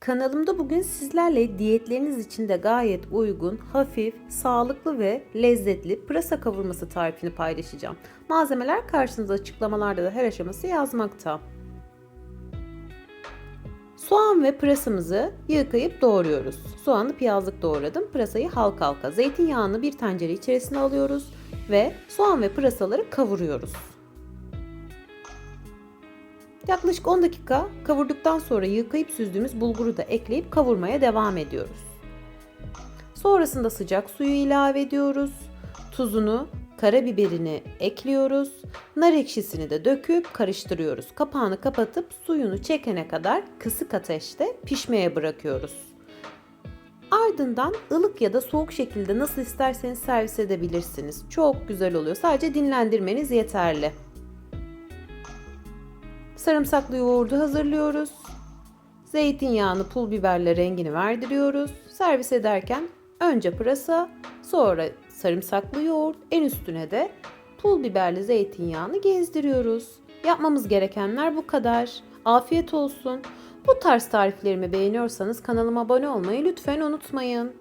Kanalımda bugün sizlerle diyetleriniz için de gayet uygun, hafif, sağlıklı ve lezzetli pırasa kavurması tarifini paylaşacağım. Malzemeler karşınızda açıklamalarda da her aşaması yazmakta. Soğan ve pırasamızı yıkayıp doğruyoruz. Soğanı piyazlık doğradım. Pırasayı halka halka. Zeytinyağını bir tencere içerisine alıyoruz ve soğan ve pırasaları kavuruyoruz. Yaklaşık 10 dakika kavurduktan sonra yıkayıp süzdüğümüz bulguru da ekleyip kavurmaya devam ediyoruz. Sonrasında sıcak suyu ilave ediyoruz. Tuzunu, karabiberini ekliyoruz. Nar ekşisini de döküp karıştırıyoruz. Kapağını kapatıp suyunu çekene kadar kısık ateşte pişmeye bırakıyoruz. Ardından ılık ya da soğuk şekilde nasıl isterseniz servis edebilirsiniz. Çok güzel oluyor. Sadece dinlendirmeniz yeterli. Sarımsaklı yoğurdu hazırlıyoruz. Zeytinyağını pul biberle rengini verdiriyoruz. Servis ederken önce pırasa, sonra sarımsaklı yoğurt, en üstüne de pul biberli zeytinyağını gezdiriyoruz. Yapmamız gerekenler bu kadar. Afiyet olsun. Bu tarz tariflerimi beğeniyorsanız kanalıma abone olmayı lütfen unutmayın.